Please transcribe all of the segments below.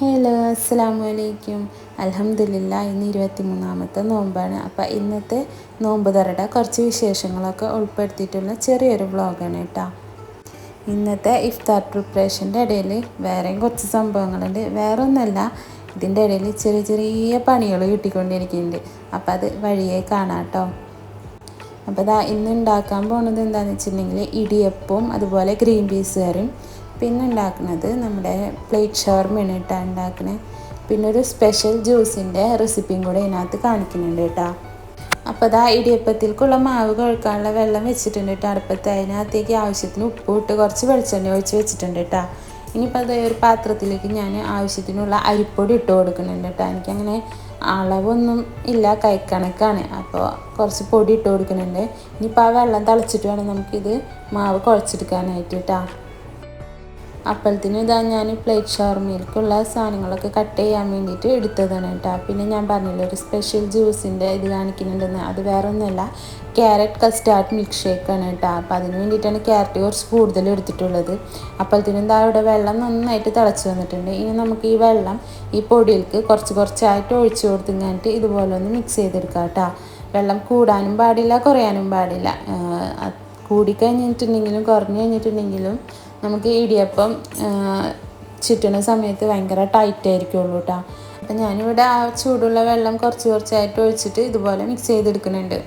Hello അസ്സാം വലൈക്കും അലഹമില്ല ഇന്ന് ഇരുപത്തി മൂന്നാമത്തെ നോമ്പാണ്. അപ്പോൾ ഇന്നത്തെ നോമ്പ് തറയുടെ കുറച്ച് വിശേഷങ്ങളൊക്കെ ഉൾപ്പെടുത്തിയിട്ടുള്ള ചെറിയൊരു വ്ളോഗാണ് കേട്ടോ. ഇന്നത്തെ ഇഫ്താർ പ്രിപ്പറേഷന്റെ ഇടയിൽ വേറെയും കുറച്ച് സംഭവങ്ങളുണ്ട്. വേറെ ഒന്നല്ല ഇതിന്റെ ഇടയിൽ ചെറിയ ചെറിയ പണികൾ കിട്ടിക്കൊണ്ടിരിക്കുന്നുണ്ട്. അപ്പോൾ അത് വഴിയെ കാണാം കേട്ടോ. അപ്പോൾ ഇതാ ഇന്ന് ഉണ്ടാക്കാൻ പോണത് എന്താണെന്ന് വെച്ചിട്ടുണ്ടെങ്കിൽ ഇടിയപ്പവും അതുപോലെ ഗ്രീൻ പീസ് കറിയും പിന്നെ ഉണ്ടാക്കുന്നത് നമ്മുടെ പ്ലേറ്റ് ഷവർമയാണ് കേട്ടോ ഉണ്ടാക്കുന്നത് പിന്നെ ഒരു സ്പെഷ്യൽ ജ്യൂസിന്റെ റെസിപ്പിയും കൂടെ ഇതിനകത്ത് കാണിക്കുന്നുണ്ട് കേട്ടോ അപ്പോൾ അതാ ഇടിയപ്പത്തിലേക്കുള്ള മാവ് കുഴക്കാനുള്ള വെള്ളം വെച്ചിട്ടുണ്ട് കേട്ടോ അടുപ്പത്ത് അതിനകത്തേക്ക് ആവശ്യത്തിന് ഉപ്പ് ഇട്ട് കുറച്ച് വെളിച്ചെണ്ണ ഒഴിച്ച് വെച്ചിട്ടുണ്ട് കേട്ടോ ഇനിയിപ്പോൾ അതേ ഒരു പാത്രത്തിലേക്ക് ഞാൻ ആവശ്യത്തിനുള്ള അരിപ്പൊടി ഇട്ട് കൊടുക്കുന്നുണ്ട് കേട്ടോ എനിക്കങ്ങനെ അളവൊന്നും ഇല്ല കൈക്കണക്കാണ്. അപ്പോൾ കുറച്ച് പൊടി ഇട്ട് കൊടുക്കുന്നുണ്ട്. ഇനിയിപ്പോൾ ആ വെള്ളം തിളച്ചിട്ട് വേണം നമുക്കിത് മാവ് കുഴച്ചെടുക്കാനായിട്ട് കേട്ടോ അപ്പോഴത്തേന് ഇതാ ഞാൻ പ്ലേറ്റ് ഷവർമയിലേക്കുള്ള സാധനങ്ങളൊക്കെ കട്ട് ചെയ്യാൻ വേണ്ടിയിട്ട് എടുത്തതാണ് കേട്ടോ. പിന്നെ ഞാൻ പറഞ്ഞില്ല ഒരു സ്പെഷ്യൽ ജ്യൂസിന്റെ ഇത് കാണിക്കുന്നുണ്ടെന്ന്. അത് വേറെ ഒന്നുമല്ല ക്യാരറ്റ് കസ്റ്റാർഡ് മിൽക്ക് ഷേക്കാണ് കേട്ടോ. അപ്പോൾ അതിന് വേണ്ടിയിട്ടാണ് ക്യാരറ്റ് കുറച്ച് കൂടുതൽ എടുത്തിട്ടുള്ളത്. അപ്പോഴത്തേനും എന്താ ഇവിടെ വെള്ളം നന്നായിട്ട് തിളച്ച് വന്നിട്ടുണ്ട്. ഇനി നമുക്ക് ഈ വെള്ളം ഈ പൊടിയിലേക്ക് കുറച്ച് കുറച്ചായിട്ട് ഒഴിച്ചു കൊടുത്തിങ്ങാനിട്ട് ഇതുപോലെ ഒന്ന് മിക്സ് ചെയ്തെടുക്കാം കേട്ടോ. വെള്ളം കൂടാനും പാടില്ല കുറയാനും പാടില്ല. കൂടിക്കഴിഞ്ഞിട്ടുണ്ടെങ്കിലും കുറഞ്ഞു കഴിഞ്ഞിട്ടുണ്ടെങ്കിലും നമുക്ക് ഇടിയപ്പം ചുറ്റുന്ന സമയത്ത് ഭയങ്കര ടൈറ്റ് ആയിരിക്കുള്ളൂ കേട്ടോ അപ്പം ഞാനിവിടെ ആ ചൂടുള്ള വെള്ളം കുറച്ച് കുറച്ചായിട്ട് ഒഴിച്ചിട്ട് ഇതുപോലെ മിക്സ് ചെയ്തെടുക്കുന്നുണ്ട്.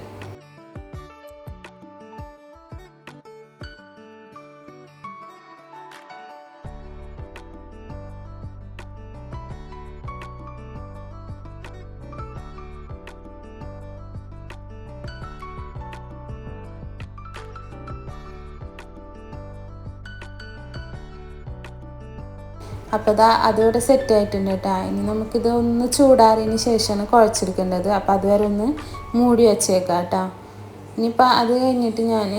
അപ്പോൾ ഇതാ അതിവിടെ സെറ്റ് ആയിട്ടുണ്ട് കേട്ടോ ഇനി നമുക്കിത് ഒന്ന് ചൂടാറിയതിന് ശേഷമാണ് കുഴച്ചെടുക്കേണ്ടത്. അപ്പോൾ അതുവരെ ഒന്ന് മൂടി വെച്ചേക്കാം കേട്ടോ ഇനിയിപ്പോൾ അത് കഴിഞ്ഞിട്ട് ഞാൻ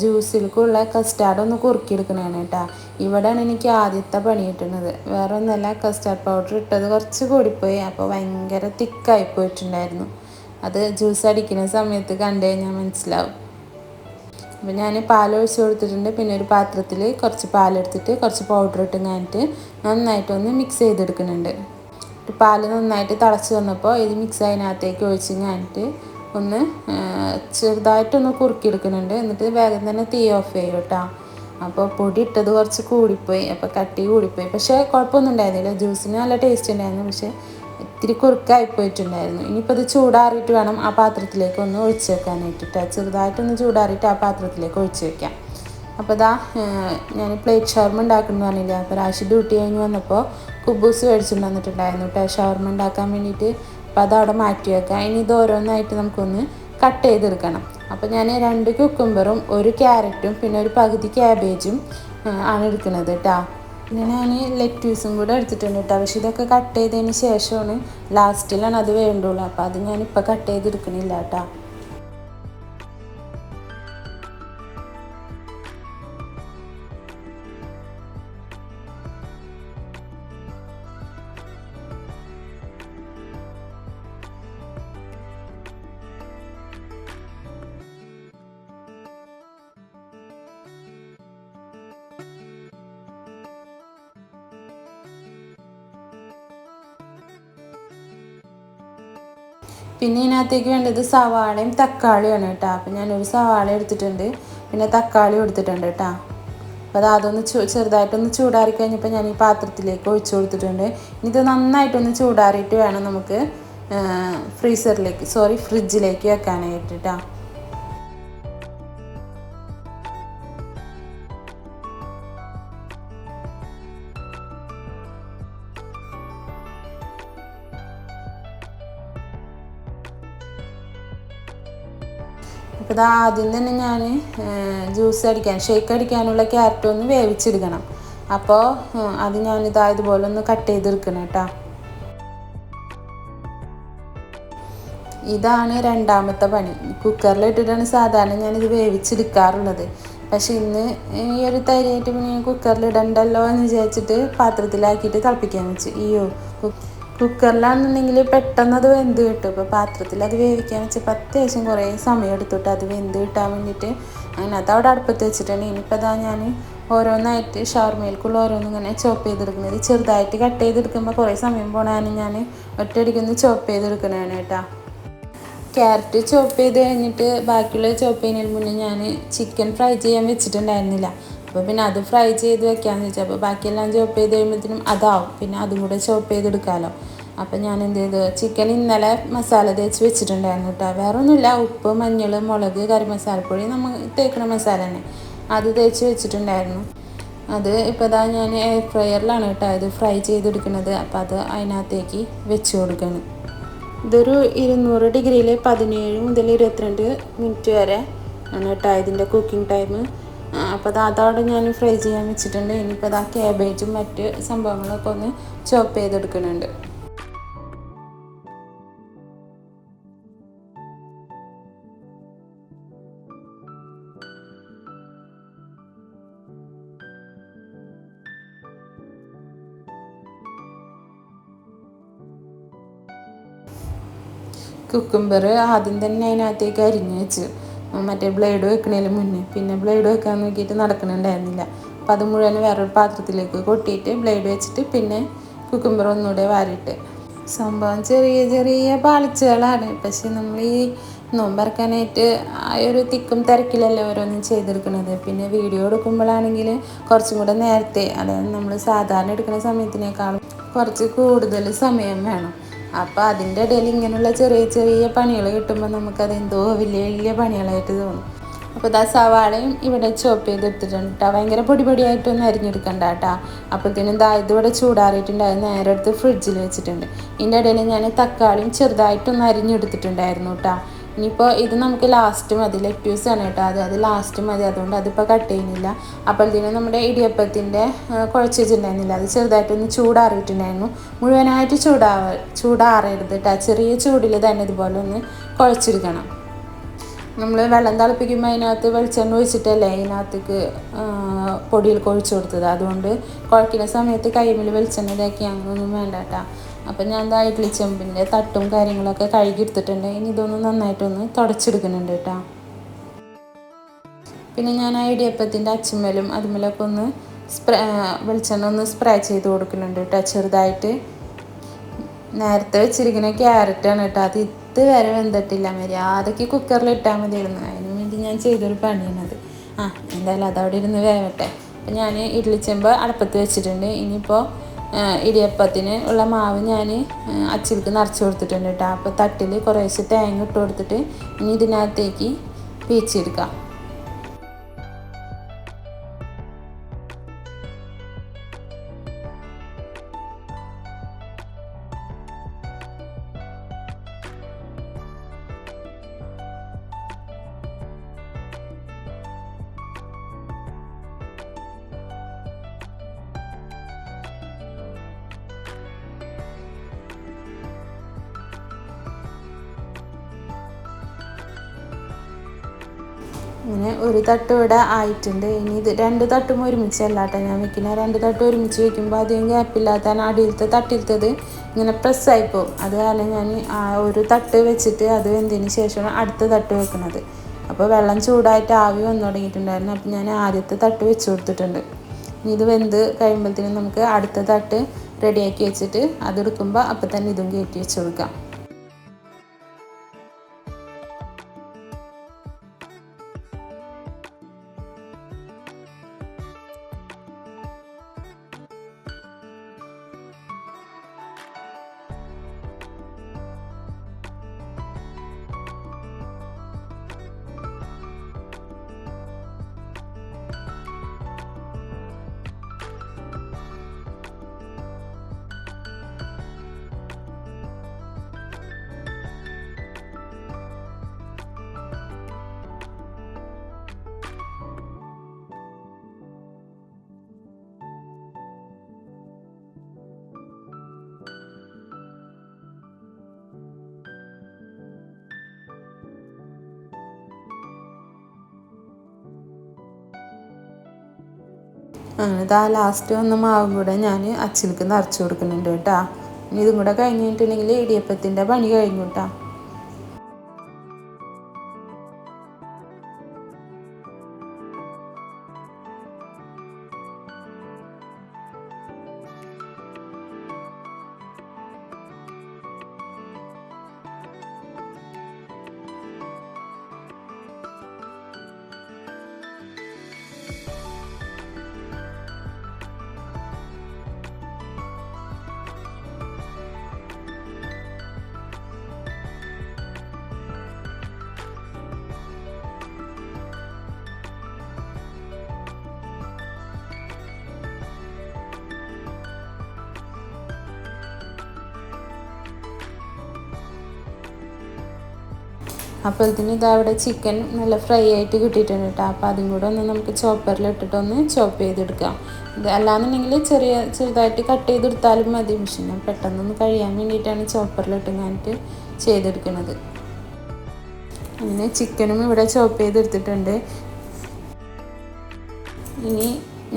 ജ്യൂസിലേക്കുള്ള കസ്റ്റാർഡ് ഒന്ന് കുറുക്കിയെടുക്കണതാണ് കേട്ടോ ഇവിടെയാണ് എനിക്ക് ആദ്യത്തെ പണി കിട്ടുന്നത്. വേറെ ഒന്നല്ല കസ്റ്റാർഡ് പൗഡർ ഇട്ടത് കുറച്ച് കൂടിപ്പോയി. അപ്പോൾ ഭയങ്കര തിക്കായി പോയിട്ടുണ്ടായിരുന്നു. അത് ജ്യൂസ് അടിക്കുന്ന സമയത്ത് കണ്ടു കഴിഞ്ഞാൽ മനസ്സിലാവും. അപ്പോൾ ഞാൻ പാൽ ഒഴിച്ച് കൊടുത്തിട്ടുണ്ട്. പിന്നെ ഒരു പാത്രത്തിൽ കുറച്ച് പാലെടുത്തിട്ട് കുറച്ച് പൗഡർ ഇട്ട് കഴിഞ്ഞിട്ട് നന്നായിട്ടൊന്ന് മിക്സ് ചെയ്തെടുക്കുന്നുണ്ട്. പാൽ നന്നായിട്ട് തിളച്ച് വന്നപ്പോൾ ഇത് മിക്സ് അതിനകത്തേക്ക് ഒഴിച്ച് കഴിഞ്ഞിട്ട് ഒന്ന് ചെറുതായിട്ടൊന്ന് കുറുക്കിയെടുക്കുന്നുണ്ട്. എന്നിട്ട് വേഗം തന്നെ തീ ഓഫ് ചെയ്യും കേട്ടോ. അപ്പോൾ പൊടി ഇട്ടത് കുറച്ച് കൂടിപ്പോയി. അപ്പോൾ കട്ടി കൂടിപ്പോയി. പക്ഷേ കുഴപ്പമൊന്നും ഉണ്ടായിരുന്നില്ല. ജ്യൂസിന് നല്ല ടേസ്റ്റ് ഉണ്ടായിരുന്നു. പക്ഷേ ഇത്തിരി കുറുക്കായി പോയിട്ടുണ്ടായിരുന്നു. ഇനിയിപ്പോൾ ഇത് ചൂടാറിയിട്ട് വേണം ആ പാത്രത്തിലേക്ക് ഒന്ന് ഒഴിച്ച് വെക്കാനായിട്ടിട്ട് ചെറുതായിട്ടൊന്ന് ചൂടാറിയിട്ട് ആ പാത്രത്തിലേക്ക് ഒഴിച്ച് വെക്കാം. അപ്പോൾ ഇതാ ഞാൻ പ്ലേറ്റ് ഷവർമ ഉണ്ടാക്കുന്നു പറഞ്ഞില്ല? അപ്പോൾ രാശി ഡ്യൂട്ടി കഴിഞ്ഞ് വന്നപ്പോൾ കുബൂസ് മേടിച്ചിട്ട് വന്നിട്ടുണ്ടായിരുന്നു കേട്ടോ ഷവർമ ഉണ്ടാക്കാൻ വേണ്ടിയിട്ട്. അപ്പോൾ അതവിടെ മാറ്റി വെക്കാം. ഇനി ഇത് ഓരോന്നായിട്ട് നമുക്കൊന്ന് കട്ട് ചെയ്തെടുക്കണം. അപ്പോൾ ഞാൻ രണ്ട് കുക്കുംബറും ഒരു ക്യാരറ്റും പിന്നെ ഒരു പകുതി ക്യാബേജും ആണ് എടുക്കുന്നത് കേട്ടോ പിന്നെ ഞാൻ ലെറ്റ്യൂസും കൂടെ എടുത്തിട്ടുണ്ട് കേട്ടോ. പക്ഷെ ഇതൊക്കെ കട്ട് ചെയ്തതിന് ശേഷമാണ് ലാസ്റ്റിലാണ് അത് വേണ്ടുള്ളൂ. അപ്പോൾ അത് ഞാനിപ്പോൾ കട്ട് ചെയ്തെടുക്കണില്ല കേട്ടോ. പിന്നെ ഇതിനകത്തേക്ക് വേണ്ടത് സവാളയും തക്കാളിയാണ് കേട്ടോ. അപ്പം ഞാനൊരു സവാള എടുത്തിട്ടുണ്ട്. പിന്നെ തക്കാളി എടുത്തിട്ടുണ്ട് കേട്ടോ. അപ്പോൾ അത് അതൊന്ന് ചെറുതായിട്ടൊന്ന് ചൂടാറി കഴിഞ്ഞപ്പോൾ ഞാൻ ഈ പാത്രത്തിലേക്ക് ഒഴിച്ചു കൊടുത്തിട്ടുണ്ട്. ഇത് നന്നായിട്ടൊന്ന് ചൂടാറിയിട്ട് വേണം നമുക്ക് ഫ്രീസറിലേക്ക് സോറി ഫ്രിഡ്ജിലേക്ക് വെക്കാനായിട്ട് കേട്ടോ. ഇത് ആദ്യം തന്നെ ഞാൻ ജ്യൂസ് അടിക്കാൻ ഷേക്ക് അടിക്കാനുള്ള ക്യാരറ്റ് ഒന്ന് വേവിച്ചെടുക്കണം. അപ്പോൾ അത് ഞാനിതാ ഇതുപോലെ ഒന്ന് കട്ട് ചെയ്തെടുക്കണം കേട്ടോ ഇതാണ് രണ്ടാമത്തെ പണി. കുക്കറിലിട്ടിട്ടാണ് സാധാരണ ഞാനിത് വേവിച്ചെടുക്കാറുള്ളത്. പക്ഷെ ഇന്ന് ഈ ഒരു തരിയായിട്ട് പിന്നെ കുക്കറിലിടണ്ടല്ലോ എന്ന് വിചാരിച്ചിട്ട് പാത്രത്തിലാക്കിയിട്ട് തിളപ്പിക്കാൻ വെച്ചു. അയ്യോ കുക്കറിലാണെന്നുണ്ടെങ്കിൽ പെട്ടെന്ന് അത് വെന്ത് കിട്ടും. ഇപ്പോൾ പാത്രത്തിൽ അത് വേവിക്കാൻ വെച്ചപ്പോൾ അത്യാവശ്യം കുറേ സമയം എടുത്തിട്ട്. അത് വെന്ത് കിട്ടാൻ വേണ്ടിയിട്ട് അങ്ങനെ അവിടെ അടുപ്പത്ത് വെച്ചിട്ടുണ്ട്. ഇനിയിപ്പോൾ അതാ ഞാൻ ഓരോന്നായിട്ട് ഷവർമയിൽക്കുള്ള ഓരോന്നും ഇങ്ങനെ ചോപ്പ് ചെയ്തെടുക്കുന്നത്. ചെറുതായിട്ട് കട്ട് ചെയ്തെടുക്കുമ്പോൾ കുറേ സമയം പോണാണ് ഞാൻ. ഒറ്റയടിക്കൊന്ന് ചോപ്പ് ചെയ്തെടുക്കണതാണ് കേട്ടോ. ക്യാരറ്റ് ചോപ്പ് ചെയ്ത് കഴിഞ്ഞിട്ട് ബാക്കിയുള്ള ചോപ്പ് ചെയ്യുന്നതിന് മുന്നേ ഞാൻ ചിക്കൻ ഫ്രൈ ചെയ്യാൻ വെച്ചിട്ടുണ്ടായിരുന്നില്ല. അപ്പോൾ പിന്നെ അത് ഫ്രൈ ചെയ്ത് വെക്കാമെന്ന് വെച്ചാൽ അപ്പോൾ ബാക്കിയെല്ലാം ചോപ്പ് ചെയ്ത് കഴിയുമ്പോഴത്തേനും അതാവും. പിന്നെ അതും കൂടെ ചോപ്പ് ചെയ്തെടുക്കാമല്ലോ അപ്പോൾ ഞാൻ എന്ത് ചെയ്തു? ചിക്കൻ ഇന്നലെ മസാല തേച്ച് വെച്ചിട്ടുണ്ടായിരുന്നു കേട്ടോ. വേറെ ഒന്നുമില്ല ഉപ്പ് മഞ്ഞൾ മുളക് കറി മസാലപ്പൊടി നമ്മൾ തേക്കണ മസാല തന്നെ. അത് തേച്ച് വെച്ചിട്ടുണ്ടായിരുന്നു. അത് ഇപ്പോൾ ഇതാ ഞാൻ എയർ ഫ്രയറിലാണ് കേട്ടോ ഇത് ഫ്രൈ ചെയ്തെടുക്കുന്നത്. അപ്പോൾ അത് അതിനകത്തേക്ക് വെച്ച് കൊടുക്കണം. ഇതൊരു ഇരുന്നൂറ് ഡിഗ്രിയിൽ പതിനേഴ് മുതൽ ഇരുപത്തിരണ്ട് മിനിറ്റ് വരെ ആണ് കേട്ടോ ഇതിന്റെ കുക്കിംഗ് ടൈം അപ്പോൾ അത് അതോടെ ഞാൻ ഫ്രൈ ചെയ്യാൻ വെച്ചിട്ടുണ്ട്. ഇനിയിപ്പോൾ ആ കാബേജും മറ്റ് സംഭവങ്ങളൊക്കെ ഒന്ന് ചോപ്പ് ചെയ്തെടുക്കുന്നുണ്ട്. കുക്കുംബർ ആദ്യം തന്നെ അതിനകത്തേക്ക് അരിഞ്ഞ് വെച്ച്. മറ്റേ ബ്ലേഡ് വെക്കണതിന് മുന്നേ. പിന്നെ ബ്ലേഡ് വെക്കാൻ നോക്കിയിട്ട് നടക്കണുണ്ടായിരുന്നില്ല. അപ്പോൾ അത് മുഴുവൻ വേറൊരു പാത്രത്തിലേക്ക് കൊട്ടിയിട്ട് ബ്ലേഡ് വെച്ചിട്ട് പിന്നെ കുക്കുംബർ ഒന്നുകൂടെ വാരിയിട്ട്. സംഭവം ചെറിയ ചെറിയ പാളിച്ചകളാണ്. പക്ഷെ നമ്മൾ ഈ നോമ്പറക്കാനായിട്ട് ആ ഒരു തിക്കും തിരക്കിലല്ലേ ഓരോന്നും ചെയ്തെടുക്കുന്നത് പിന്നെ വീഡിയോ എടുക്കുമ്പോഴാണെങ്കിൽ കുറച്ചും കൂടെ നേരത്തെ അതായത് നമ്മൾ സാധാരണ എടുക്കുന്ന സമയത്തിനേക്കാളും കുറച്ച് കൂടുതൽ സമയം വേണം. അപ്പോൾ അതിന്റെ ഇടയിൽ ഇങ്ങനെയുള്ള ചെറിയ ചെറിയ പണികൾ കിട്ടുമ്പോൾ നമുക്കത് എന്തോ വലിയ വലിയ പണികളായിട്ട് തോന്നും. അപ്പോൾ ദാ സവാളയും ഇവിടെ ചോപ്പ് ചെയ്തെടുത്തിട്ടുണ്ട് കേട്ടോ ഭയങ്കര പൊടി പൊടിയായിട്ടൊന്നും അരിഞ്ഞെടുക്കണ്ട കേട്ടോ അപ്പോഴത്തേനും ദാ ഇതിവിടെ ചൂടാറിയിട്ടുണ്ട് അത് നേരെ എടുത്ത് ഫ്രിഡ്ജിൽ വെച്ചിട്ടുണ്ട്. ഇതിന്റെ ഇടയിൽ ഞാൻ തക്കാളിയും ചെറുതായിട്ടൊന്ന് അരിഞ്ഞെടുത്തിട്ടുണ്ടായിരുന്നു കേട്ടോ ഇനിയിപ്പോൾ ഇത് നമുക്ക് ലാസ്റ്റ് മതി. ലെറ്റ്യൂസ് ആണ് കേട്ടോ അത്. അത് ലാസ്റ്റ് മതി. അതുകൊണ്ട് അതിപ്പോൾ കട്ട് ചെയ്യുന്നില്ല. അപ്പോഴത്തേനും നമ്മുടെ ഇടിയപ്പത്തിന്റെ കുഴച്ച് വെച്ചിട്ടുണ്ടായിരുന്നില്ല. അത് ചെറുതായിട്ടൊന്ന് ചൂടാറിയിട്ടുണ്ടായിരുന്നു. മുഴുവനായിട്ട് ചൂടാവ ചൂടാറരുത് കേട്ടോ ചെറിയ ചൂടിൽ തന്നെ ഇതുപോലെ ഒന്ന് കുഴച്ചെടുക്കണം. നമ്മൾ വെള്ളം തിളപ്പിക്കുമ്പോൾ അതിനകത്ത് വെളിച്ചെണ്ണ ഒഴിച്ചിട്ടല്ലേ അതിനകത്തേക്ക് പൊടിയിൽ കൊഴിച്ചു കൊടുത്തത്. അതുകൊണ്ട് കുഴക്കുന്ന സമയത്ത് കൈമിൽ വെളിച്ചെണ്ണ ഇതാക്കി അങ്ങനെയൊന്നും വേണ്ട കേട്ടോ അപ്പം ഞാൻ എന്താ ഇഡ്ലി ചെമ്പിന്റെ തട്ടും കാര്യങ്ങളൊക്കെ കഴുകിയെടുത്തിട്ടുണ്ട്. ഇനി ഇതൊന്ന് നന്നായിട്ടൊന്ന് തുടച്ചെടുക്കുന്നുണ്ട് കേട്ടോ. പിന്നെ ഞാൻ ആ ഇടിയപ്പത്തിന്റെ അച്ചുമ്മലും അതുമലൊക്കെ ഒന്ന് സ്പ്രേ വെളിച്ചെണ്ണ ഒന്ന് സ്പ്രേ ചെയ്ത് കൊടുക്കുന്നുണ്ട് കേട്ടോ ചെറുതായിട്ട്. നേരത്തെ വെച്ചിരിക്കുന്ന ക്യാരറ്റാണ് കേട്ടോ. അത് ഇതുവരെ വെന്തിട്ടില്ല. മര്യാദയ്ക്ക് കുക്കറിൽ ഇട്ടാൽ മതിയായിരുന്നു. അതിന് വേണ്ടി ഞാൻ ചെയ്തൊരു പണിയാണത് ആ എന്തായാലും അതവിടെ ഇരുന്ന് വേവട്ടെ. അപ്പം ഞാൻ ഇഡ്ലി ചെമ്പ് അടുപ്പത്ത് വെച്ചിട്ടുണ്ട്. ഇനിയിപ്പോൾ ഇടിയപ്പത്തിന് ഉള്ള മാവ് ഞാൻ അച്ചിലേക്ക് നിറച്ച് കൊടുത്തിട്ടുണ്ട് കേട്ടോ അപ്പോൾ തട്ടിൽ കുറേശ്ശെ തേങ്ങ ഇട്ട് കൊടുത്തിട്ട് ഇനി ഇതിനകത്തേക്ക് പീച്ചെടുക്കാം ഇങ്ങനെ ഒരു തട്ട് ഇവിടെ ആയിട്ടുണ്ട്. ഇനി ഇത് രണ്ട് തട്ടും ഒരുമിച്ചല്ല കേട്ടോ ഞാൻ വെക്കുന്നത്. രണ്ട് തട്ട് ഒരുമിച്ച് വെക്കുമ്പോൾ അധികം ഗ്യാപ്പില്ലാത്തതാണ് അടിയിലത്തെ തട്ടിലത്തത് ഇങ്ങനെ പ്രസ്സായി പോകും. അത് കാരണം ഞാൻ ആ ഒരു തട്ട് വെച്ചിട്ട് അത് വെന്തതിന് ശേഷമാണ് അടുത്ത തട്ട് വെക്കുന്നത്. അപ്പോൾ വെള്ളം ചൂടായിട്ട് ആവി വന്നു തുടങ്ങിയിട്ടുണ്ടായിരുന്നു. അപ്പോൾ ഞാൻ ആദ്യത്തെ തട്ട് വെച്ച് കൊടുത്തിട്ടുണ്ട്. ഇനി ഇത് വെന്ത് കഴിയുമ്പോഴത്തേനും നമുക്ക് അടുത്ത തട്ട് റെഡിയാക്കി വെച്ചിട്ട് അതെടുക്കുമ്പോൾ അപ്പം തന്നെ ഇതും കയറ്റി വെച്ച് കൊടുക്കാം. ഇതാ ലാസ്റ്റ് വന്ന മാവും കൂടെ ഞാൻ അച്ചിലേക്ക് നിറച്ച് കൊടുക്കുന്നുണ്ട് കേട്ടോ. ഇനി ഇതും കൂടെ കഴിഞ്ഞിട്ടുണ്ടെങ്കിൽ ഇടിയപ്പത്തിന്റെ പണി കഴിഞ്ഞു കേട്ടോ അപ്പോഴത്തേന് ഇതാ അവിടെ ചിക്കൻ നല്ല ഫ്രൈ ആയിട്ട് കിട്ടിയിട്ടുണ്ട് കേട്ടോ. അപ്പോൾ അതും കൂടെ ഒന്ന് നമുക്ക് ചോപ്പറിൽ ഇട്ടിട്ടൊന്ന് ചോപ്പ് ചെയ്തെടുക്കാം. ഇത് അല്ലാന്നുണ്ടെങ്കിൽ ചെറിയ ചെറുതായിട്ട് കട്ട് ചെയ്തെടുത്താലും മതി. പക്ഷേ ഞാൻ പെട്ടെന്നൊന്ന് കഴിയാൻ വേണ്ടിയിട്ടാണ് ചോപ്പറിലിട്ട് ഞാനിട്ട് ചെയ്തെടുക്കുന്നത്. അങ്ങനെ ചിക്കനും ഇവിടെ ചോപ്പ് ചെയ്തെടുത്തിട്ടുണ്ട്. ഇനി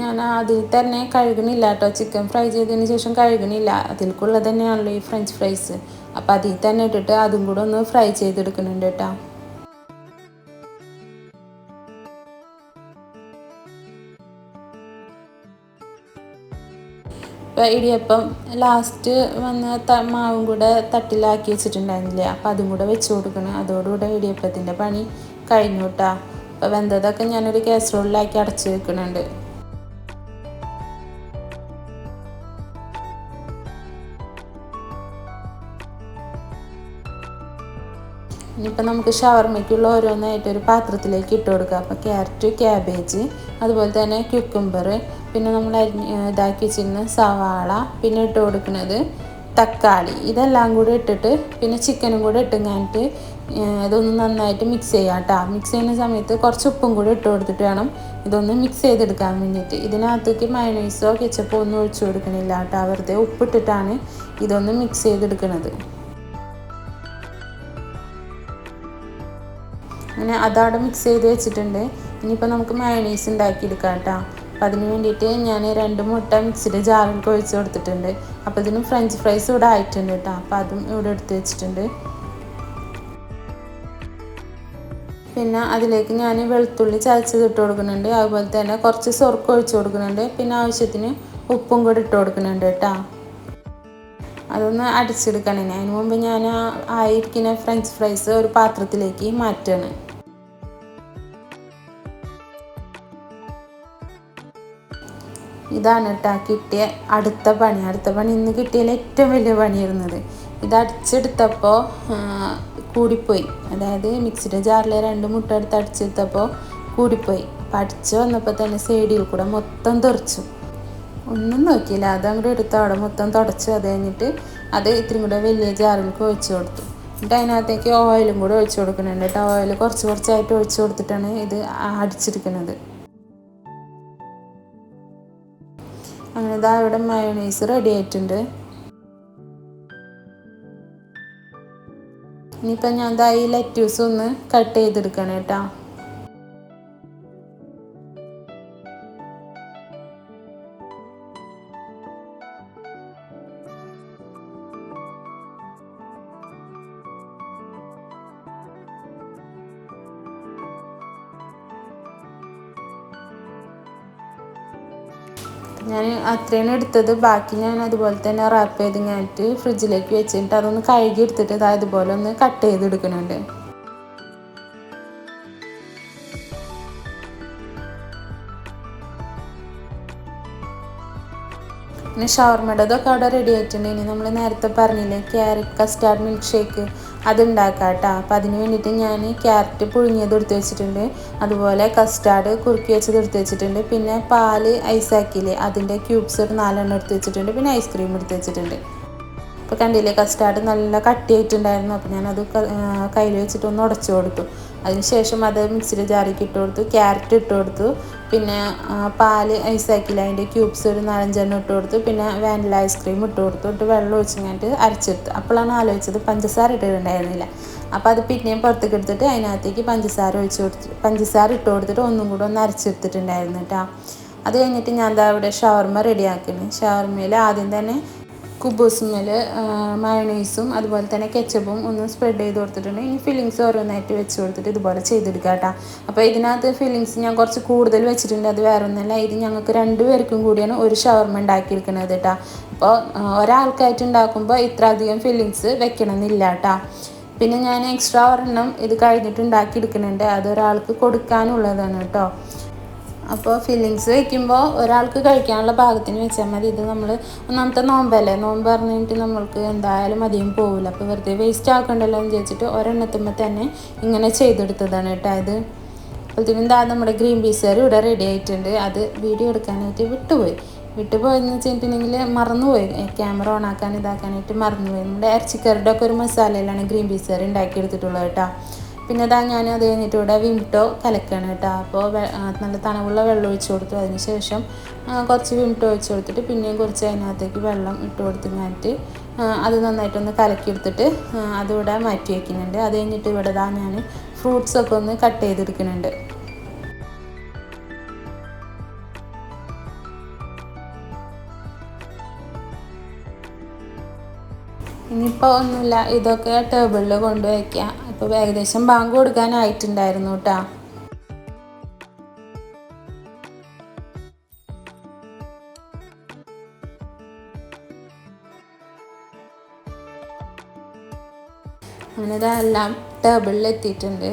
ഞാൻ അതിൽ തന്നെ കഴുകണില്ല കേട്ടോ. ചിക്കൻ ഫ്രൈ ചെയ്തതിന് ശേഷം കഴുകണില്ല. അതിൽക്കുള്ളത് തന്നെയാണല്ലോ ഈ ഫ്രഞ്ച് ഫ്രൈസ് അപ്പോൾ അതിൽ തന്നെ ഇട്ടിട്ട് അതും കൂടെ ഒന്ന് ഫ്രൈ ചെയ്തെടുക്കുന്നുണ്ട് കേട്ടോ. ഇപ്പം ഇടിയപ്പം ലാസ്റ്റ് വന്ന മാവും കൂടെ തട്ടിലാക്കി വെച്ചിട്ടുണ്ടായിരുന്നില്ലേ? അപ്പം അതും കൂടെ വെച്ച് കൊടുക്കണം. അതോടുകൂടെ ഇടിയപ്പത്തിന്റെ പണി കഴിഞ്ഞു കേട്ടോ. അപ്പം വെന്തതൊക്കെ ഞാനൊരു കാസറോളിലാക്കി അടച്ച് വെക്കുന്നുണ്ട്. ഇനിയിപ്പോൾ നമുക്ക് ഷവർമ്മയ്ക്കുള്ള ഓരോന്നായിട്ട് ഒരു പാത്രത്തിലേക്ക് ഇട്ട് കൊടുക്കുക. അപ്പോൾ ക്യാരറ്റ് ക്യാബേജ് അതുപോലെ തന്നെ ക്യുക്കുംബർ പിന്നെ നമ്മൾ ഇതാക്കി വെച്ചിരുന്ന സവാള പിന്നെ ഇട്ട് കൊടുക്കുന്നത് തക്കാളി. ഇതെല്ലാം കൂടി ഇട്ടിട്ട് പിന്നെ ചിക്കനും കൂടെ ഇട്ടുങ്ങാനിട്ട് ഇതൊന്ന് നന്നായിട്ട് മിക്സ് ചെയ്യാം കേട്ടോ. മിക്സ് ചെയ്യുന്ന സമയത്ത് കുറച്ച് ഉപ്പും കൂടി ഇട്ട് കൊടുത്തിട്ട് വേണം ഇതൊന്ന് മിക്സ് ചെയ്തെടുക്കാൻ വേണ്ടിയിട്ട്. ഇതിനകത്തേക്ക് മയണൈസോ കെച്ചപ്പോ ഒന്നും ഒഴിച്ചു കൊടുക്കണില്ല കേട്ടോ. വെറുതെ ഉപ്പിട്ടിട്ടാണ് ഇതൊന്ന് മിക്സ് ചെയ്തെടുക്കുന്നത് അങ്ങനെ അതവിടെ മിക്സ് ചെയ്ത് വെച്ചിട്ടുണ്ട്. ഇനിയിപ്പോൾ നമുക്ക് മയണീസ് ഉണ്ടാക്കിയെടുക്കാം കേട്ടോ അപ്പോൾ അതിന് വേണ്ടിയിട്ട് ഞാൻ രണ്ട് മുട്ട മിക്സിയുടെ ജാറിൽ ഒഴിച്ച് കൊടുത്തിട്ടുണ്ട്. അപ്പോൾ ഇതിന് ഫ്രഞ്ച് ഫ്രൈസ് ഇവിടെ ആയിട്ടുണ്ട് കേട്ടോ അപ്പോൾ അതും ഇവിടെ എടുത്ത് വെച്ചിട്ടുണ്ട്. പിന്നെ അതിലേക്ക് ഞാൻ വെളുത്തുള്ളി ചതച്ചത് ഇട്ട് കൊടുക്കുന്നുണ്ട്. അതുപോലെ തന്നെ കുറച്ച് സൊർക്ക് ഒഴിച്ച് കൊടുക്കുന്നുണ്ട്. പിന്നെ ആവശ്യത്തിന് ഉപ്പും കൂടി ഇട്ട് കൊടുക്കുന്നുണ്ട് കേട്ടോ അതൊന്ന് അടിച്ചെടുക്കണം. അതിന് മുമ്പ് ഞാൻ ആയിരിക്കുന്ന ഫ്രഞ്ച് ഫ്രൈസ് ഒരു പാത്രത്തിലേക്ക് മാറ്റണം. ഇതാണ് കേട്ടോ കിട്ടിയ അടുത്ത പണി. അടുത്ത പണി ഇന്ന് കിട്ടിയതിൽ ഏറ്റവും വലിയ പണിയായിരുന്നത്. ഇത് അടിച്ചെടുത്തപ്പോൾ കൂടിപ്പോയി. അതായത് മിക്സിയുടെ ജാറിൽ രണ്ട് മുട്ട എടുത്ത് അടിച്ചെടുത്തപ്പോൾ കൂടിപ്പോയി. അപ്പം അടിച്ച് വന്നപ്പോൾ തന്നെ സൈഡിൽ കൂടെ മൊത്തം തെറിച്ചു. ഒന്നും നോക്കിയില്ല. അത് അങ്ങോട്ട് എടുത്ത് അവിടെ മൊത്തം തുടച്ചു. അത് കഴിഞ്ഞിട്ട് അത് ഇത്തിരി കൂടെ വലിയ ജാറിലേക്ക് ഒഴിച്ചു കൊടുത്തു. എന്നിട്ട് അതിനകത്തേക്ക് ഓയിലും കൂടെ ഒഴിച്ചു കൊടുക്കുന്നുണ്ട് കേട്ടോ ഓയിൽ കുറച്ച് കുറച്ചായിട്ട് ഒഴിച്ചു കൊടുത്തിട്ടാണ് ഇത് അടിച്ചെടുക്കുന്നത്. ഇതാ ഇവിടെ മയോണൈസ് റെഡി ആയിട്ടുണ്ട്. ഇനിയിപ്പം ഞാൻ ഇതാ ഈ ലെറ്റ്യൂസ് ഒന്ന് കട്ട് ചെയ്തെടുക്കണം കേട്ടോ ഞാൻ അത്രയാണ് എടുത്തത്. ബാക്കി ഞാൻ അതുപോലെ തന്നെ റാപ്പ് ചെയ്ത് ഞാനിട്ട് ഫ്രിഡ്ജിലേക്ക് വെച്ചിട്ട് അതൊന്ന് കഴുകി എടുത്തിട്ട് ഇതാ ഇതുപോലെ ഒന്ന് കട്ട് ചെയ്തെടുക്കുന്നുണ്ട് പിന്നെ ഷവർമയുടേതൊക്കെ അവിടെ റെഡി ആയിട്ടുണ്ട്. ഇനി നമ്മൾ നേരത്തെ പറഞ്ഞില്ലേ ക്യാരറ്റ് കസ്റ്റാർഡ് മിൽക്ക് ഷേക്ക് അത് ഉണ്ടാക്കാം കേട്ടോ അപ്പോൾ അതിന് വേണ്ടിയിട്ട് ഞാൻ ക്യാരറ്റ് പുഴുങ്ങിയത് എടുത്ത് വെച്ചിട്ടുണ്ട്. അതുപോലെ കസ്റ്റാർഡ് കുറുക്കി വെച്ചത് എടുത്ത് വെച്ചിട്ടുണ്ട്. പിന്നെ പാൽ ഐസാക്കിയില്ലേ അതിന്റെ ക്യൂബ്സ് ഒരു നാലെണ്ണം എടുത്ത് വെച്ചിട്ടുണ്ട്. പിന്നെ ഐസ്ക്രീം എടുത്ത് വെച്ചിട്ടുണ്ട്. അപ്പോൾ കണ്ടില്ലേ കസ്റ്റാർഡ് നല്ല കട്ടിയായിട്ടുണ്ടായിരുന്നു. അപ്പോൾ ഞാനത് കയ്യിൽ വെച്ചിട്ട് ഒന്ന് ഉടച്ചു കൊടുത്തു. അതിനുശേഷം അത് മിക്സിയിൽ ജാറിക്ക് ഇട്ട് കൊടുത്തു ക്യാരറ്റ് ഇട്ട് കൊടുത്തു പിന്നെ പാൽ ഐസാക്കിൽ അതിന്റെ ക്യൂബ്സ് ഒരു നാലഞ്ചെണ്ണം ഇട്ട് കൊടുത്തു പിന്നെ വാനില ഐസ്ക്രീം ഇട്ട് കൊടുത്തു ഇട്ട് വെള്ളം ഒഴിച്ച് കഴിഞ്ഞിട്ട് അരച്ചെടുത്തു. അപ്പോഴാണ് ആലോചിച്ചത് പഞ്ചസാര ഇട്ടിട്ടുണ്ടായിരുന്നില്ല അപ്പോൾ അത് പിന്നെയും പുറത്തേക്ക് എടുത്തിട്ട് അതിനകത്തേക്ക് പഞ്ചസാര ഒഴിച്ച് കൊടുത്തു. പഞ്ചസാര ഇട്ട് കൊടുത്തിട്ട് ഒന്നും കൂടെ ഒന്ന് അരച്ചെടുത്തിട്ടുണ്ടായിരുന്നു കേട്ടോ. അത് കഴിഞ്ഞിട്ട് ഞാൻ എന്താ ഇവിടെ ഷവർമ റെഡിയാക്കുന്നു ഷവർമയിൽ ആദ്യം തന്നെ കുബൂസുമേൽ മയണൈസും അതുപോലെ തന്നെ കെച്ചപ്പും ഒന്ന് സ്പ്രെഡ് ചെയ്ത് കൊടുത്തിട്ടുണ്ട്. ഇനി ഫില്ലിങ്സ് ഓരോന്നായിട്ട് വെച്ച് കൊടുത്തിട്ട് ഇതുപോലെ ചെയ്തെടുക്കുക കേട്ടോ. അപ്പോൾ ഇതിനകത്ത് ഫില്ലിങ്സ് ഞാൻ കുറച്ച് കൂടുതൽ വെച്ചിട്ടുണ്ട്. അത് വേറെ ഒന്നല്ല. ഇത് ഞങ്ങൾക്ക് രണ്ട് പേർക്കും കൂടിയാണ് ഒരു ഷവർമ ഉണ്ടാക്കിയെടുക്കുന്നത് കേട്ടോ. അപ്പോൾ ഒരാൾക്കായിട്ട് ഉണ്ടാക്കുമ്പോൾ ഇത്ര അധികം ഫില്ലിങ്സ് വെക്കണമെന്നില്ല കേട്ടോ. പിന്നെ ഞാൻ എക്സ്ട്രാ ഒരെണ്ണം ഇത് കഴിഞ്ഞിട്ട് ഉണ്ടാക്കിയെടുക്കുന്നുണ്ട്. അത് ഒരാൾക്ക് കൊടുക്കാനുള്ളതാണ് കേട്ടോ. അപ്പോൾ ഫില്ലിങ്സ് വെക്കുമ്പോൾ ഒരാൾക്ക് കഴിക്കാനുള്ള പാകത്തിന് വെച്ചാൽ മതി. ഇത് നമ്മൾ ഒന്നാമത്തെ നോമ്പല്ലേ? നോമ്പ് പറഞ്ഞിട്ട് നമ്മൾക്ക് എന്തായാലും അധികം പോവില്ല അപ്പോൾ വെറുതെ വേസ്റ്റ് ആക്കണ്ടല്ലോ എന്ന് വിചാരിച്ചിട്ട് ഒരെണ്ണത്തുമ്പോൾ തന്നെ ഇങ്ങനെ ചെയ്തെടുത്തതാണ് കേട്ടോ ഇത്. അപ്പോഴത്തേനും എന്താ നമ്മുടെ ഗ്രീൻ പീസ് കറി ഇവിടെ റെഡി ആയിട്ടുണ്ട്. അത് വീഡിയോ എടുക്കാനായിട്ട് വിട്ടുപോയി. വിട്ടുപോയെന്ന് വെച്ചിട്ടുണ്ടെങ്കിൽ മറന്നുപോയി. ക്യാമറ ഓൺ ആക്കാൻ ഇതാക്കാനായിട്ട് മറന്നുപോയി. നമ്മുടെ ഇറച്ചിക്കറിയുടെ ഒക്കെ ഒരു മസാലയിലാണ് ഗ്രീൻ പീസ് കറി ഉണ്ടാക്കിയെടുത്തിട്ടുള്ളത് കേട്ടോ. പിന്നെ ഇതാ ഞാൻ അത് കഴിഞ്ഞിട്ട് ഇവിടെ വിംട്ടോ കലക്കണം കേട്ടോ. അപ്പോൾ നല്ല തണവുള്ള വെള്ളം ഒഴിച്ചു കൊടുത്തു. അതിന് ശേഷം കുറച്ച് വിംട്ടോ ഒഴിച്ചു കൊടുത്തിട്ട് പിന്നെയും കുറച്ച് അതിനകത്തേക്ക് വെള്ളം ഇട്ട് കൊടുത്ത് കഴിഞ്ഞിട്ട് അത് നന്നായിട്ടൊന്ന് കലക്കിയെടുത്തിട്ട് അതിവിടെ മാറ്റി വയ്ക്കുന്നുണ്ട് അത് കഴിഞ്ഞിട്ട് ഇവിടെ ഇതാ ഞാൻ ഫ്രൂട്ട്സൊക്കെ ഒന്ന് കട്ട് ചെയ്തെടുക്കുന്നുണ്ട്. ഇനിയിപ്പോൾ ഒന്നുമില്ല. ഇതൊക്കെ ടേബിളിൽ കൊണ്ടുവയ്ക്കുക ഇപ്പോൾ ഏകദേശം ബാങ്ക് കൊടുക്കാനായിട്ടുണ്ടായിരുന്നു കേട്ടോ അങ്ങനെ ഇതെല്ലാം ടേബിളിൽ എത്തിയിട്ടുണ്ട്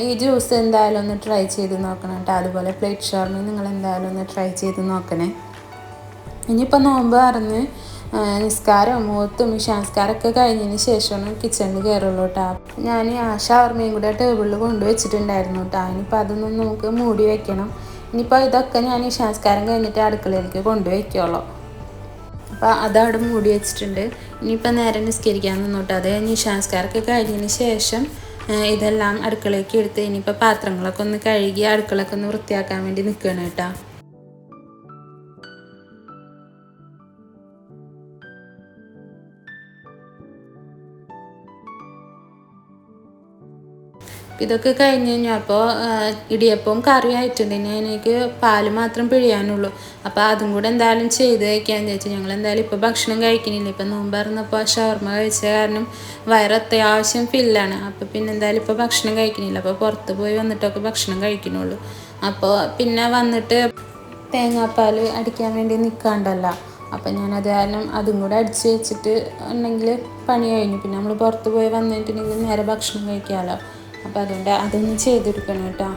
ഈ ജ്യൂസ് എന്തായാലും ഒന്ന് ട്രൈ ചെയ്ത് നോക്കണം കേട്ടോ അതുപോലെ പ്ലേറ്റ് ഷോർമി നിങ്ങൾ എന്തായാലും ഒന്ന് ട്രൈ ചെയ്ത് നോക്കണേ. ഇനിയിപ്പോൾ നോമ്പ് അറിഞ്ഞ് നിസ്കാരം മൂത്തും ശാസ്കാരമൊക്കെ കഴിഞ്ഞതിന് ശേഷമാണ് കിച്ചണിൽ കയറുള്ളൂ കേട്ടോ ഞാൻ ആ ഷവർമയും കൂടെ ടേബിളിൽ കൊണ്ടുവച്ചിട്ടുണ്ടായിരുന്നു കേട്ടോ. ഇനിയിപ്പോൾ അതൊന്നും നമുക്ക് മൂടി വെക്കണം. ഇനിയിപ്പോൾ ഇതൊക്കെ ഞാൻ ഈ സംസ്കാരം കഴിഞ്ഞിട്ട് അടുക്കളയിലേക്ക് കൊണ്ടുവയ്ക്കുള്ളൂ അപ്പോൾ അതവിടെ മൂടി വെച്ചിട്ടുണ്ട്. ഇനിയിപ്പോൾ നേരെ നിസ്കരിക്കാൻ നിന്നോട്ട് അത് കഴിഞ്ഞ് സംസ്കാരമൊക്കെ കഴിഞ്ഞതിന് ശേഷം ഇതെല്ലാം അടുക്കളയ്ക്ക് എടുത്ത് ഇനിയിപ്പോൾ പാത്രങ്ങളൊക്കെ ഒന്ന് കഴുകി അടുക്കളൊക്കെ ഒന്ന് വൃത്തിയാക്കാൻ വേണ്ടി നിൽക്കുകയാണ് കേട്ടോ. ഇതൊക്കെ കഴിഞ്ഞ് കഴിഞ്ഞപ്പോൾ ഇടിയപ്പവും കറി ആയിട്ടുണ്ട് ഇനി എനിക്ക് പാൽ മാത്രം പിഴിയാനുള്ളൂ. അപ്പോൾ അതും കൂടെ എന്തായാലും ചെയ്ത് കഴിക്കാമെന്ന് ചോദിച്ചു ഞങ്ങൾ എന്തായാലും ഇപ്പോൾ ഭക്ഷണം കഴിക്കുന്നില്ല. ഇപ്പം നോമ്പറന്നപ്പോൾ ഷവർമ കഴിച്ച കാരണം വയറ് അത്യാവശ്യം ഫില്ലാണ് അപ്പോൾ പിന്നെ എന്തായാലും ഇപ്പോൾ ഭക്ഷണം കഴിക്കുന്നില്ല. അപ്പോൾ പുറത്ത് പോയി വന്നിട്ടൊക്കെ ഭക്ഷണം കഴിക്കുന്നുള്ളൂ. അപ്പോൾ പിന്നെ വന്നിട്ട് തേങ്ങാപ്പാൽ അടിക്കാൻ വേണ്ടി നിൽക്കാണ്ടല്ലോ അപ്പം ഞാൻ അത് കാരണം അതും കൂടെ അടിച്ച് വെച്ചിട്ട് ഉണ്ടെങ്കിൽ പണി കഴിഞ്ഞു. പിന്നെ നമ്മൾ പുറത്ത് പോയി വന്നിട്ടുണ്ടെങ്കിൽ നേരെ ഭക്ഷണം കഴിക്കാമല്ലോ അപ്പോൾ അതുകൊണ്ട് അതൊന്ന് ചെയ്തെടുക്കണം കേട്ടോ.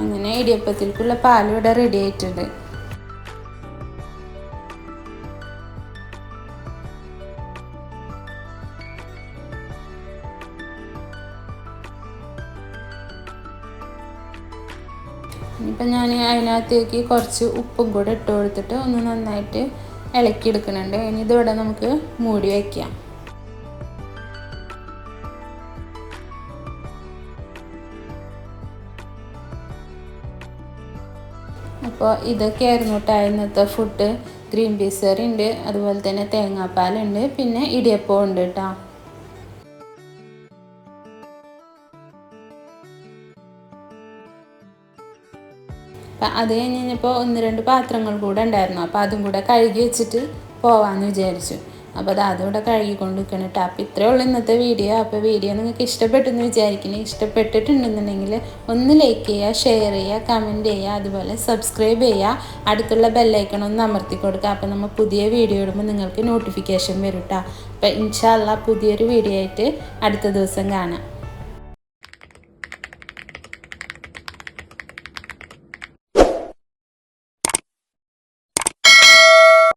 അങ്ങനെ ഇടിയപ്പത്തിലേക്കുള്ള പാൽ ഇവിടെ റെഡി ആയിട്ടുണ്ട്. ഇനിയിപ്പം ഞാൻ അതിനകത്തേക്ക് കുറച്ച് ഉപ്പും കൂടെ ഇട്ട് കൊടുത്തിട്ട് ഒന്ന് നന്നായിട്ട് ഇളക്കിയെടുക്കുന്നുണ്ട് ഇനി ഇതിവിടെ നമുക്ക് മൂടി വയ്ക്കാം അപ്പോൾ ഇതൊക്കെയായിരുന്നു കേട്ടോ ഇന്നത്തെ ഫുഡ് ഗ്രീൻ പീസ് കറി ഉണ്ട് അതുപോലെ തന്നെ തേങ്ങാപ്പാലുണ്ട്. പിന്നെ ഇടിയപ്പം ഉണ്ട് കേട്ടോ അപ്പം അത് കഴിഞ്ഞ് കഴിഞ്ഞപ്പോൾ ഒന്ന് രണ്ട് പാത്രങ്ങൾ കൂടെ ഉണ്ടായിരുന്നു. അപ്പോൾ അതും കൂടെ കഴുകി വെച്ചിട്ട് പോവാമെന്ന് വിചാരിച്ചു. അപ്പോൾ അത് അതുകൂടെ കഴുകിക്കൊണ്ട് നിൽക്കണം കേട്ടോ അപ്പോൾ ഇത്രയേ ഉള്ളൂ ഇന്നത്തെ വീഡിയോ. അപ്പോൾ വീഡിയോ നിങ്ങൾക്ക് ഇഷ്ടപ്പെട്ടെന്ന് വിചാരിക്കുന്നു ഇഷ്ടപ്പെട്ടിട്ടുണ്ടെന്നുണ്ടെങ്കിൽ ഒന്ന് ലൈക്ക് ചെയ്യുക ഷെയർ ചെയ്യുക കമന്റ് ചെയ്യുക അതുപോലെ സബ്സ്ക്രൈബ് ചെയ്യുക. അടുത്തുള്ള ബെല്ലൈക്കൺ ഒന്ന് അമർത്തി കൊടുക്കുക. അപ്പോൾ നമ്മൾ പുതിയ വീഡിയോ ഇടുമ്പോൾ നിങ്ങൾക്ക് നോട്ടിഫിക്കേഷൻ വരും കേട്ടോ അപ്പോൾ ഇൻഷാല്ല പുതിയൊരു വീഡിയോ ആയിട്ട് അടുത്ത ദിവസം കാണാം.